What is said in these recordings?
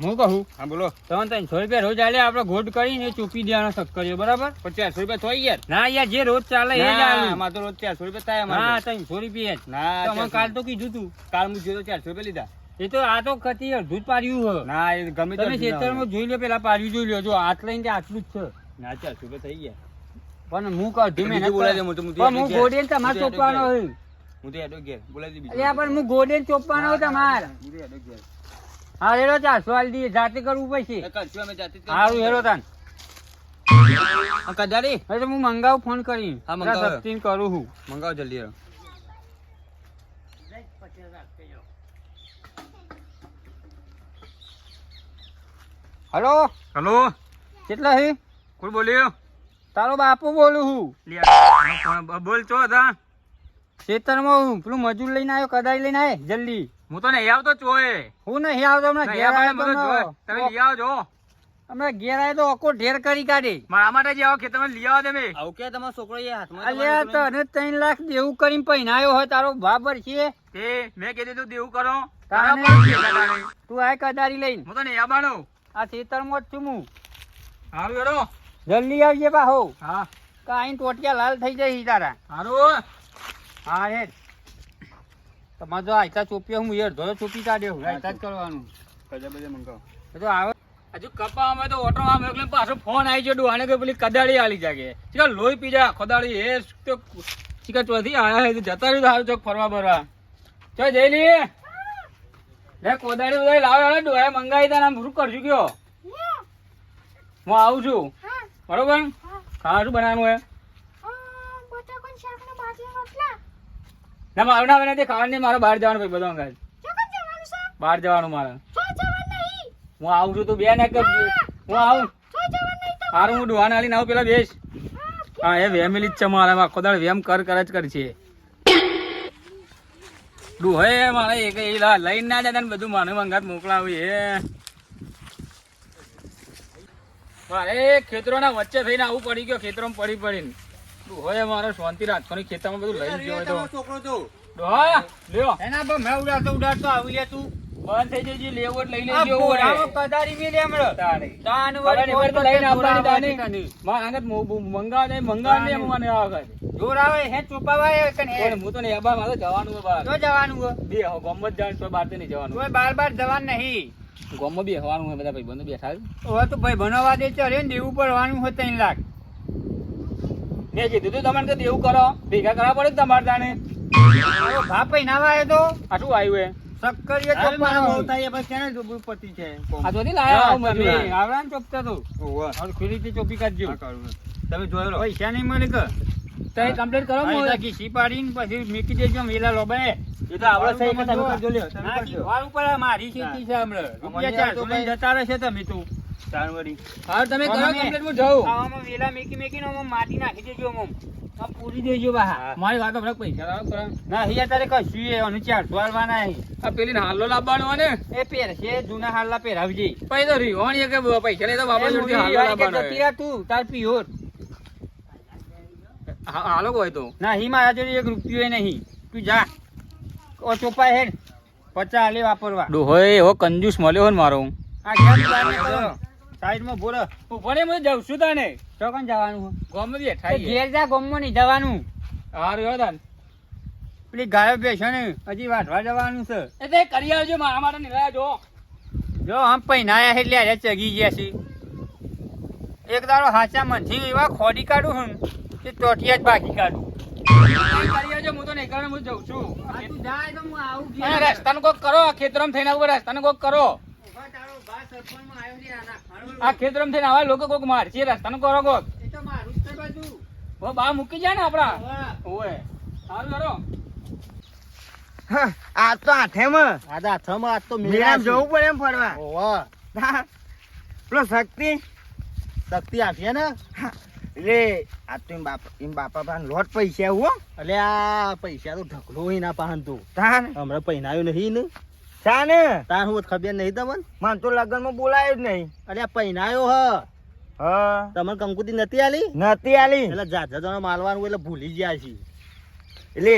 હું કહું હા બોલો તમે ત્રણસો રૂપિયા રોજ આલે આપણે ગોટ કરીને ચૂપી દેવાનો સક્કરીઓ બરાબર પણ ચારસો રૂપિયા થોય યાર ના યાર જે રોજ ચાલે એ જ ના. તો રોજ ચારસો રૂપિયા થાય હા. ત્રણસો રૂપિયા ના તમે કાલ તો કીધું તું કાલ હું જોયો ચારસો રૂપિયા લીધા એ તો આ તો કતી અડધું જ પાડ્યું હ ના એ ગમે તમે ખેતરમાં જોઈ લો પેલા પાર્યું જોઈ લો જો આટ લઈને આટલું જ છે ના ચારસો રૂપિયા થઈ ગયા પણ હું કહું ધીમે બીજું બોલાય હું તો- હું ગોડેન તમારે ચોપવાનો હું તો એડો ઘેર બોલાય દે અલ્યા પણ હું ગોડેન ચોપવાનો તમારે હું તો યાદો ઘેર. હા હેરો ચારસો આલી દઈએ જાતે કરવું પડશે. કરશું અમે જાતે સારું હેરો તાન. કદારી? હવે હું મંગાવું ફોન કરી હા, મંગાવ. સસ્તીન કરું હું. મંગાવ જલ્દી હેરો. હલો? હલો? કેટલા હે? કોણ બોલ્યો? તારો બાપુ બોલું હું. બોલ છો હતા ખેતરમાં હું પેલું મજૂર લઈને આવ્યો કદાઈ લઈને આવે જલ્દી. હું તો નહીં આવતો ચોય હું નહીં આવતો હમણાં ઘેર આવ્યો તો તમે લઈ આવજો. હમણાં ઘેર આવ્યો તો ઓકો ઢેર કરી કાઢી. મારા માટે જે આવો ખેતરમાં લઈ આવો તમે. આવું કે તમારો છોકરો એ હાથમાં અલ્યા તને ત્રણ લાખ દેવું કરીને પહેનાયો હોય તારો બાબર છે. તે મેં કીધું તું દેવું કરો. તારા પર છે તું આય કદારી લઈને. હું તો નહીં આવવાનો. આ ખેતરમાં જ છું હું. હારું હેડો. જલ્દી આવજે બાહો હા. કાઈ ટોટિયા લાલ થઈ જાય તારા. હારું. હા હેડ. તમારે જો આયતા ચોપ્યા હું યાર ધોળો ચોપી કાઢ્યો હું. આયતા જ કરવાનું. કજા બજા મંગાવ. તો આવે. હજુ કપા અમે તો ઓટો માં મોકલીને પાછો ફોન આવી ગયો ડુહાને કે પેલી કદાળી આલી જાગે. ચીકા લોહી પી જા ખોદાળી એ તો ચીકા ચોથી આયા હે જતા રહ્યું સારું ચોક ફરવા બરવા. ચો જઈ લી લે કોદાળી બધાય લાવે હવે ડોહે મંગાવી તા આમ શું કરશું કયો. હું આવું છું. બરોબર? ખાવાનું બનાવવાનું હે. ના મારું ના બને તે ખાવાનું નહીં મારે બહાર જવાનું ભાઈ બધા અંગાજ. બહાર જવાનું મારે. હું આવું છું તું બે ને હું. આવું. હારું હું ડુહાને આલીને આવું પેલા બેસ. હા. એ વેમેલી જ છે મારે. એમાં આખો દાડો વેમ કર કર જ કર છે. ડુહે મારે એક એ લઈને ના જતા ને બધું માનું મંગાત મોકલાવું એ મારે ખેતરોના વચ્ચે થઈને આવું પડી ગયો ખેતરોમાં પડી પડીને. ડુહોએ મારે શાંતિ રાખવાની ખેતરમાં બધું લઈ ગયો છોકરો તો. ડોહા લ્યો. એના પર મેં ઉડાડતો ઉડાડતો આવી લે તું. બંધ થઈ જજે લેવો લઈ લેજો બોરામાં કદારી મેલે હમણાં. તારે તાન વળી પર તો લઈને જોર આવવાની આવે મો- મને જોર હે ચોપાવાય કને? હે. હું તો મારે જવાનું જવાનું હો. બે જવાનું, તોય તો નહીં જવાનું. તોય બાર બાર જવાનું નહીં. ગામમાં બી હવાનું હોય, બધા ભાઈબંધો બેઠા છે. હવે તો ભાઈ બનાવવા દે ચડે ને દેવું પડવાનું હોય ત્રણ લાખ. મેં કીધું તું તમને તો એવું કરો. ભેગા કરવા પડે તમારે તાણે. હવે ના વાય તો? આ શું આવ્યું એ પછી કેને પતિ છે? આ તો નહીં લાયા આવું મજૂર. ચોપતા તો. હવે ખુલ્લી થી ચોપી કાઢજો. તમે જોયેલો પૈસા નહીં મળે કે? તો કમ્પ્લીટ કરો અહીં હું તો પાડીને પછી મૂકી દેજો મેલા લોબાએ એ તો આપણે સહી કે તમે કરજો લ્યો, તમે કરજો. વાર ઉપર મારી ખેતી છે હમણાં. રૂપિયા જતા રહેશે તમે તો. હા તમે કરો કમ્પ્લીટ હું જાઉં આમાં વેલા મેકી મેકીને આમાં માટી નાખી દેજો મમ પૂરી દેજો બા. મારી વાત આપણે પૈસા લાવો કરો. ના હિયા તારે કશું એ આનું ચારસો આલવાના છે. આ પેલી હાલો લાવવાનો ને. એ પહેરશે જૂના હાલના પહેરાવજે. પછી તો રીહોણી કે પૈસા લે તો બાપા એ હાલો લાવવાનો તીરા તું, તાર પીહોર. હાલો હોય તો. ના અહીં મારા જોડે એક રૂપિયો નહીં. તું જા. ઓ ચોપાય હેડ. પચાસ હાલે વાપરવા. ડોહોય એવો કંજૂસ મળ્યો હોય મારો. આ બારને કરો. સાઈડમાં બોલો. ઊભો હું જાઉં છું તને. ચોકન જવાનું ગોમ ગામમાં બેઠા ઘેર જા ગમમાં નહીં જવાનું. હારું તાન. પેલી ગાયો બેસે ને હજી વાઢવા જવાનું છે. એટલે કરી આવજો મારા માટે નિરાયા જો. જો આમ પહેનાયા એટલે આજે ચગી ગયા છે. એક દાડો હાચા મનથી એવા ખોડી કાઢું હું કે ટોટિયા જ બાકી કાઢું. કરી આવજો હું તો કારણ હું જાઉં છું. અને રસ્તાનું કોક કરો ખેતરમાં થઈને આવું રસ્તાનું કોક કરો. આ ખેતરમાં થઈને આવા લોકો કોક મારશે રસ્તાનું કરો કોક. ઓ બા મૂકી જાય ને આપડા ઓય સારું કરો. આ તો આઠેમાં. આ તો આજ તો મેળા જવું પડે એમ ફરવા. ઓવા પેલો શક્તિ. શક્તિ આપીએ ને? એટલે આ તો એમ બાપા એમ બાપા પાસે લોટ પૈસા હો. એટલે આ પૈસા તો ઢગલો એના પાસે તું. હમણાં પહેરાયું નહીં ને? તા ને તાર હું ખબર નહીં તમને? મને તો લગ્નમાં બોલાયો જ નહીં. અરે પહેનાયો હ. હા. તમને કંકુતી નથી આલી? નથી આલી. એટલે જાત જાત માલવાનું એટલે ભૂલી ગયા છે એટલે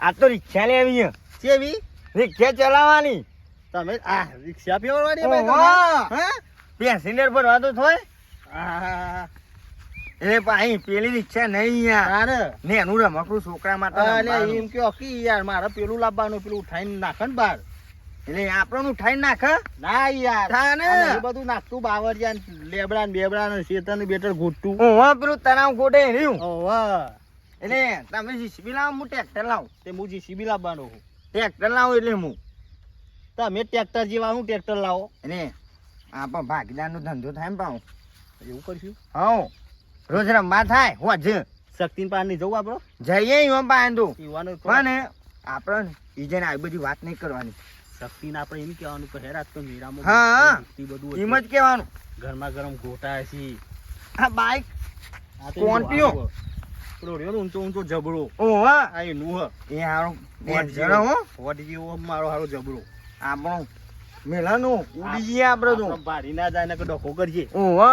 આ તો રિક્ષા લેવી. કેવી? રિક્ષા ચલાવવાની. તમે આ રિક્ષા? હા? પેસેન્જર ભરવા તો થોય. એ ભાઈ પેલી રિક્ષા નહીં યાર. ને એનું રમકડું છોકરા માટે એમ કયો કી યાર મારે પેલું લાવવાનું પેલું ઉઠાઈને નાખે ને બાર એટલે આપણને ઉઠાઈ નાખ ના યાર. થા ને. બધું નાખતું બાવરિયા લેબડા ને બેબડા ને શેતર ને બેટર ગોઠતું ઓહો પેલું તણાવ ગોડે રહ્યું ઓવા એટલે તમે જીસીબી લાવો હું ટ્રેક્ટર લાવું. તે હું જીસીબી લાવવાનો છું. ટ્રેક્ટર લાવો એટલે હું. તમે ટ્રેક્ટર જેવા હું ટ્રેક્ટર લાવો. એને આ પણ ભાગીદારનો ધંધો થાય ને પાઉં એવું કરશું? હા રોજ રમવા થાય હોજ શક્તિન પારની જવું આપડે? જઈએ એમ યુવાનો પણ આપણે ઈજન આવી બધી વાત નહીં કરવાની. શક્તિને આપણે એમ કહેવાનું કે હેરાત તો મીરામાં હા. બધું એમ જ કહેવાનું. ગરમા ગરમ ગોટા છે. આ બાઈક કોન્ટિયો ને ઊંચો ઊંચો જબડો ઓહો આ એનું હ એ હારો જરા હો. વોટ જેવો મારો હારો જબરો. આપણો મેલાનું ઉડી જઈએ આપણે તો. ભારી ના જાય ને કે કરીએ. કરજે ઓહો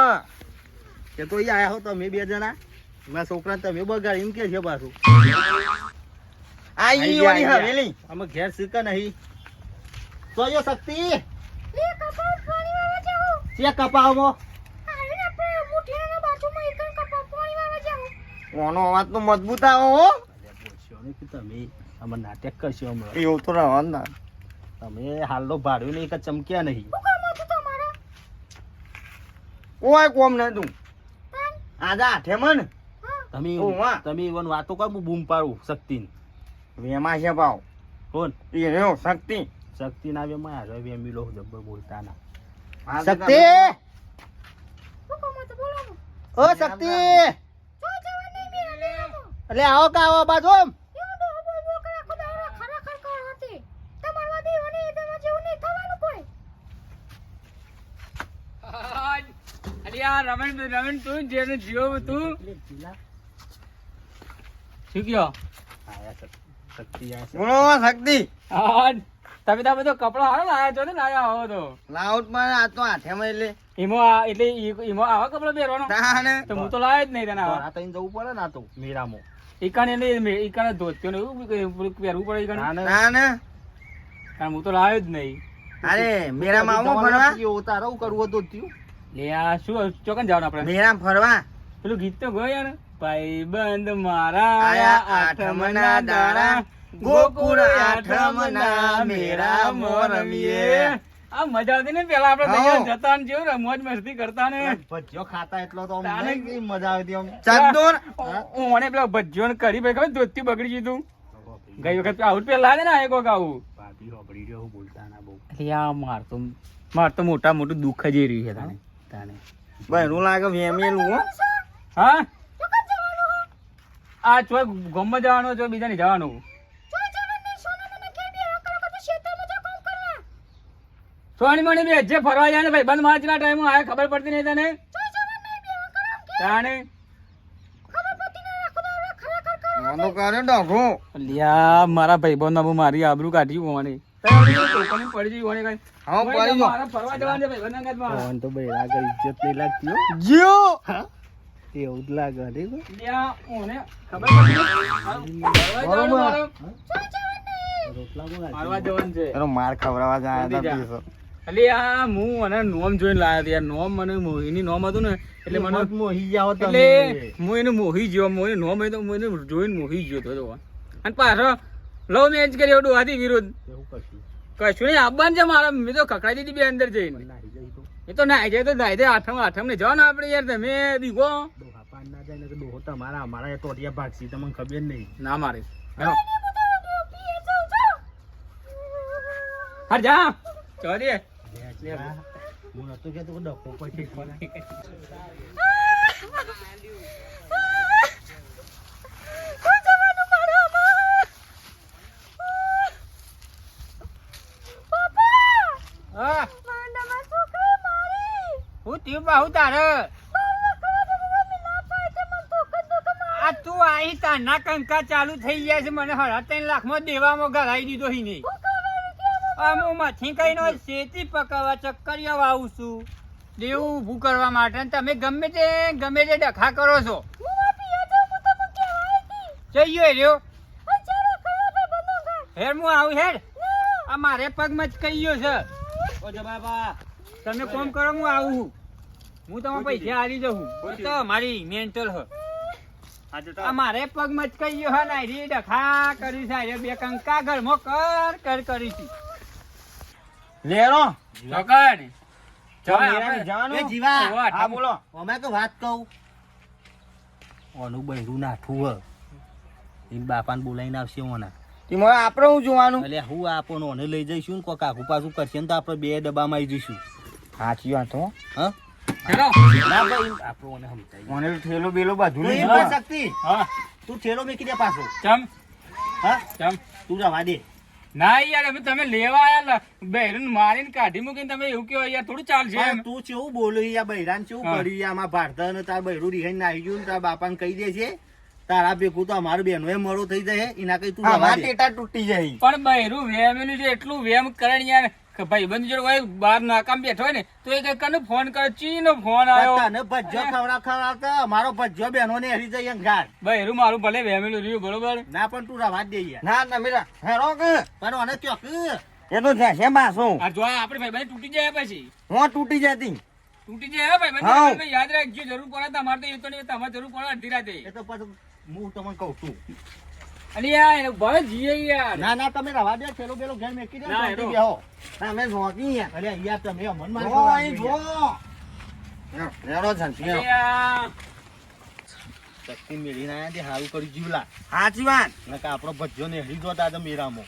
કે તો આયા હો તમે બે જણા. મારા છોકરા તમે બગાડ એમ કે છે પાછું. આ ઈ હવેલી. અમે ઘેર શીખા નહીં. તો યો શક્તિ ચે કપાવો ઓનો અવાજ તો મજબૂત આવે હો. તમે અમે નાટક કરશો હમણાં. એવું તો રહેવાનું ના. તમે હાલનો ભાડ્યો નહીં કે ચમક્યા નહીં. કોઈ કોમ ન તું. આજે આઠે મન. તમે. તમે ઇવન વાતો કર હું બૂમ પાડું શક્તિ વેમાં છે ભાવ. કોણ? એ રહ્યો શક્તિ. શક્તિ ના વે માં હારો મિલો જબ્બર બોલતા ના શક્તિ! ઓ શક્તિ! એટલે આવો કા આવો બાજુ રમણ રમણ તું જેને જીવો તું. શું કયો? શક્તિ શક્તિ. બોલો તમે તો બધો કપડો હારો લાયા છો ને લાયા આવો તો. લાઉટમાં આ તો આઠે માં એટલે. ઈમો આ- એટલે ઈમો આવા કપડો પહેરવાનો? તો હું તો લાયો જ નહીં તને આવા. આ તઈને જવું પડે ને આ તો મેળામાં. ઈકાને એટલે ઈકાને ધોત્યો ને એવું પહેરવું પડે ઈકાને? ના તાને કારણ હું તો લાયો જ નહીં. અરે મેરામાં આવો ફરવા. તારે હું કરવું હતું થયું. લે આ શું ચોકન જવાનું આપણે? મેરા ફરવા. પેલું ગીત તો ગયો યાર. ભાઈબંધ મારા આયા આઠમના દાડા, ગોકુળ આઠમના મેરા મોરમીએ. આ મજા આવતી ને પેલા આપડે તૈયાર જતા ને જેવું મોજ મસ્તી કરતા ને. ભજીયો ખાતા એટલો તો મજા આવતી આમ ચંદોર? ઓને પેલા ભજીયો ને કરી ભાઈ ખબર ધોતી બગડી ગયું ગઈ વખત આવું પેલા ને આ એક વખત આવું. ભાભી હોભળી રહ્યો બોલતા ના બહુ એટલે માર તો માર તો મોટા મોટું દુઃખ જ રહ્યું છે તાને તાને. લાગે વેમેલું હો. હા? આ ચોય ગમે જવાનો છો બીજા ને જવાનું. સોની મણી બે જે ફરવા જાય ને ભાઈ બંધ માર્ચના ટાઈમ આવે ખબર પડતી નહીં તને? તાણે? વાંધો કરે ડોઘો લ્યા મારા ભાઈબંધ ના મારી આબરૂ કાઢી હોવાની. પડી જઈ હોવાની કઈ. હા પડી જો મારા ફરવા જવાનું છે ભાઈબંધ ના ગાંઠમાં. ફોન તો ભાઈ આગળ ઇજ્જત નહીં લાગતી હો. જીઓ! એવું જ લાગે હે કો લ્યા, ઓને ખબર પડતી નહીં. ફરવા જવાનું મારે. રોટલા બોલા ફરવા જવાનું છે. એનો માર ખવડાવવા જાય એટલે આ હું અને નોમ જોઈને લાયા યાર. નોમ મને મોહીની નોમ હતું ને એટલે મને મોહી જાઓ એટલે હું એને મોહી ગયો મોહી નોમ હોય તો હું એને જોઈને મોહી ગયો હતો. અને પાછો લવ મેરેજ કર્યો ડોહાથી વિરુદ્ધ. કશું? નહીં આવવાનું છે મારા મેં તો ખકડાઈ દીધી બે અંદર જઈને. એ તો નાઈ જાય તો નાઈ જાય આઠમ આઠમ ને જવાનું આપણે યાર તમે દીગો ના જાય ને કે ડોહો તમારા અમારા ટોટિયા ભાગશી તમને ખબર નહીં. ના મારે. હા જા. ચો દે હું નતો કે ડખો પછી હા બાહુ તારે આ તું આહી તારના કંકા ચાલુ થઈ ગયા છે મને હરા ત્રણ લાખમાં દેવામાં ગરાઈ દીધો હી નહીં આ હું મથી કઈ નો શેતી પકાવવા ચક્કરિયા વાવું છું. દેવું ઊભું કરવા માટે તમે ગમે તે ગમે તે ડખા કરો છો. જઈએ રહ્યો હેર હું આવું હેર. આ મારે પગમાં જ કહી ગયો છે. ઓ જબાબા તમે કોમ કરો હું આવું છું. હું તમારા પૈસા હારી જઉં તો મારી મેન્ટલ હ. હા તો આ મારે પગમાં જ કહી ગયો હે ને રી ડખા કરી છે બે કંકા ઘરમાં કર કર કરી છે લેરો ચોકડ ચાલ આપણે- જવાનું એ જીવા ઓવા, બોલો. અમે તો વાત કહું. ઓનું બૈરું નાઠું હ. એન બાપાને બોલાવીને આવશે ઓના. તેમાં આપણે હું જોવાનું? એટલે હું આપણને ઓને લઈ જઈશું ને કોક આખું પાછું કરશે ને તો આપણે બે ડબ્બામાં આવી જઈશું. સાચી વાત હો. ઠેલો. બેલો બધું તું લઈ એમ જાઓ. કર શક્તિ. હા. તું ઠેલો મેકી દે પાછો. ચમ. હા? ચમ. તું રવા દે. ના યાર હવે તમે લેવા આયા બહેરું મારીને કાઢી મૂકીને તમે એવું કહો યાર થોડું ચાલશે તું કેવું બોલું યાર બહેરાન કેવું. કર્યું યાર આમાં ભારતન ને તાર બહેરું રિહાઈ નાહી ગયું ને તાર બાપાને કહી દે છે તારા ભેગું તો અમારું બેનો એ મળો થઈ જાય એના કઈ તું ટેટા તૂટી જાય. પણ બહેરું વેમેલું છે એટલું વેમ કરે યાર કે ભાઈ બંધ જોડે હોય બહાર નાકામ બેઠો હોય ને તો એ કઈ કને ફોન કરે? ચીનો ફોન આવ્યો. તને ભજ્જો ખવડા ખવડાવતા મારો ભજ્જો બેનો ને હરી જાય ઘાટ. બહેરું મારું ભલે વેમેલું રહ્યું બરોબર? ના પણ તું રવા દે ના ના મેરા હેરો કે? પણ અને ચોક એનો છે છે માસો. આ જો આપણે ભાઈ બંધ તૂટી જાય પછી. હું તૂટી જતી. તૂટી જાય ભાઈ હા. યાદ રાખજો જરૂર પડે તમારે તો એ તો નહીં તમારે જરૂર પડે અડધી રાતે. એ તો પછી હું તમને કહું છું. અને યાર ભલે જીએ યાર. ના ના તમે રવા દે છેલ્લો પેલો ઘેર મેકી દે ના, એનો. બેહો. જોકી યાર. યાર તમે જો અહીં જો. શક્તિ હારું કરી જીવલા સાચી વાત. નકા આપણો ભજ્જો ને હરી જોતા તો મેરામો.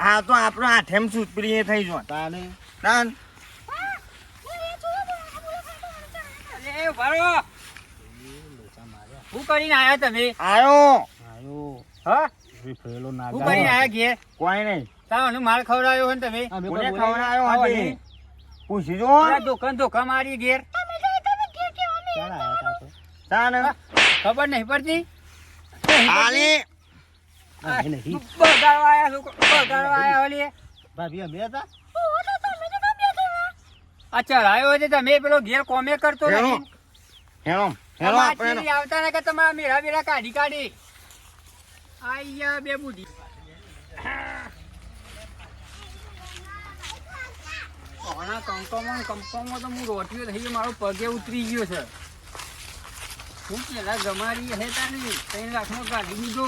આ તો આપણો આઠેમ સુતપરી થઈ જો તાને. તાન. અરે ભરો શું કરીને આવ્યા તમે? આવ્યો આયો. હા? ફેલો શું નાગા. કરીને આયા ઘેર. કોઈ નહીં. તાવનું માલ ખવડાવ્યો હોય તમે? કોને ખવડાયો પૂછી જો ધોકા મારી ઘેર. તા ખબર નહીં પડતી? આલી નહીં, નહીં. બગાડવા આયા લોકો બગાડવા આયા ઓલી ભાભી અમે હતા? આ ચડાયો છે તમે પેલો ઘેર કોમે કરતો હેલો હેરો આપણે આવતા ને કે તમારા મેળા મેળા કાઢી કાઢી. આયા બે બુઢી. કોના કંકોમાં કંકોમાં તો હું રોટ્યો થઈ ગયો મારો પગે ઉતરી ગયો છે. હું પેલા ગમારી હે નહીં ત્રણ લાખનો કાઢી દીધો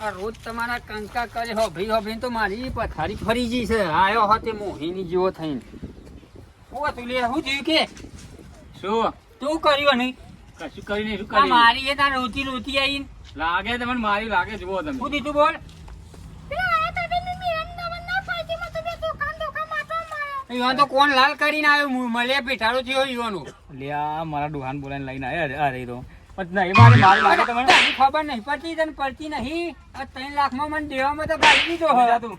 આ રોજ તમારા કંકા કરે હોભરી હોભરી તો મારી પથારી ફરી ગઈ છે. આયો હોતે મોહિની જેવો થઈને. ઓ તું લે હું થયું કે? શું? તું કર્યો નહીં? કશું કરી નહીં શું આ કરી મારી એ તાર રોતી રોતી આવીને. લાગે તમને મારી લાગે જુઓ તમે. શું દીધું બોલ? ઈવન તો કોણ લાલ કરીને આવ્યો? મળે પેટાળો થયો ઈવાનો લ્યા મારા ડોહાન બોલાઈને લઈને આવ્યા અરે તો. નહીં મારી મારી લાગે તમને. ખબર નહીં પડતી તને પડતી નહીં? આ ત્રણ લાખમાં મને દેવામાં તો ગાળી દીધો હવે. તું.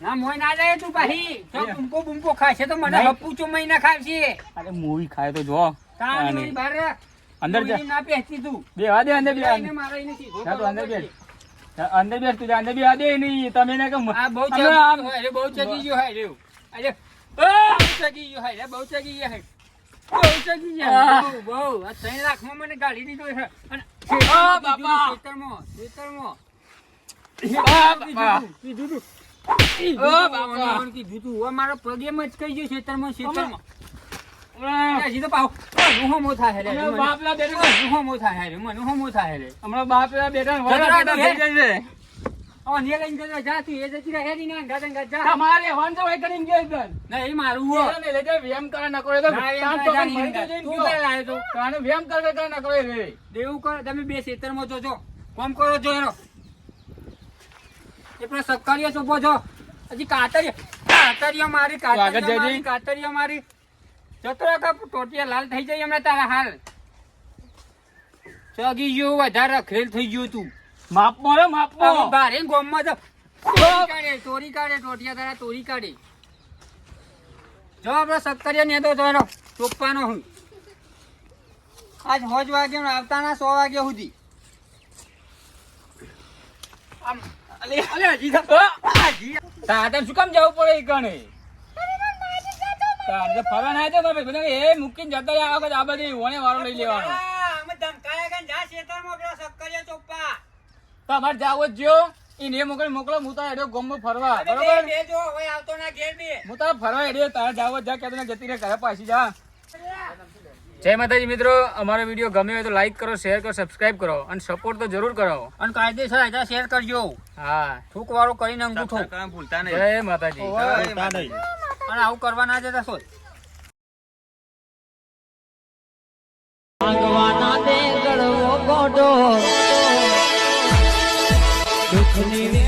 ના મોય ના જાય તું ભાઈ. જો એ. બુમકો બુમકો ખાશે તો મને. હપ્પુ મહિના ના ખાવશે અરે મૂવી ખાય તો જો. તાણી મારી બહાર રાખ. અંદર જા. ના પહેરતી તું બેવા દે અંદર બે એને મારો એને સીધો જા તું અંદર બેસ અંદર બેસ તું અંદર બેવા દે નહીં તમે ને કે આ બહુ ચગી આમ- ગયો હોય રે, બહુ ચગી ગયો હે રે. અરે, બહુ ચગી ગયો હે રે, બહુ ચગી ગયો હે બહુ ચગી ગયો બહુ આ. બહુ, બહુ. માં મને ગાડી દીધો છે. અને આ બાપા. ખેતરમાં, ખેતરમાં. બાપા. કીધું તું. ઓ બાપા. કીધું તું. મારો પગે મચકાઈ ગયો ખેતરમાં, ખેતરમાં. હજી તો થાય રે, બાપલા બેટા થાય રે, મને થાય રે. હમણાં બેટા વડા થઈ તમે બે ખેતરમાં જોજો કોમ કરો છો એનો. એ પેલા સક્કરીઓ છો હજી કાતરીઓ કાતરીઓ મારી કાતરીઓ મારી કાતરીઓ મારી. જતો ટોટિયા લાલ થઈ જાય હમણાં તારા હાલ. ચગી ગયું વધારે થઈ ગયું તું. માપમાં રે, હવે માપમાં. બારે ગોમમાં તો કાઢે ચોરી કાઢે ટોટિયા તારા ચોરી કાઢે. જો આપડે સક્કરીઓ નેદો તો એનો ચોપ્પાનો હું. આજ હોજ વાગે આવતાના સો વાગ્યા સુધી. આમ અલે અલે હજી તો હજી શું કામ જવું પડે એ કણે? ફરવા ના જાય તો એ મૂકીને જતા રહ્યા વખત આ બધી ઓણે વારો લઈ લેવાનો. અમે ધમકાયા કે જા ખેતરમાં પેલા સક્કરીઓ ચોપ્પા. તમારે જાવો જ જો એને મોકલે મોકલો હું તારા હેડ્યો ગોમમાં ફરવા. બરોબર? બે જો હવે આવતો ના ઘેર બે. હું તારા ફરવા હેડ્યો તારા જાવ જા કે તને જતી રહે ઘરે પાછી જા. જય માતાજી મિત્રો અમારો વીડિયો ગમ્યો હોય તો લાઈક કરો શેર કરો સબસ્ક્રાઇબ કરો અને સપોર્ટ તો જરૂર કરો. અને કાયદેસર આજા શેર કરજો. હા. થૂક વાળો કરીને અંગૂઠો. ભૂલતા જય માતાજી. ભૂલતા નહીં અને આવું કરવા ના જતા સોય ભગવાના દે ગોડો. દુઃખની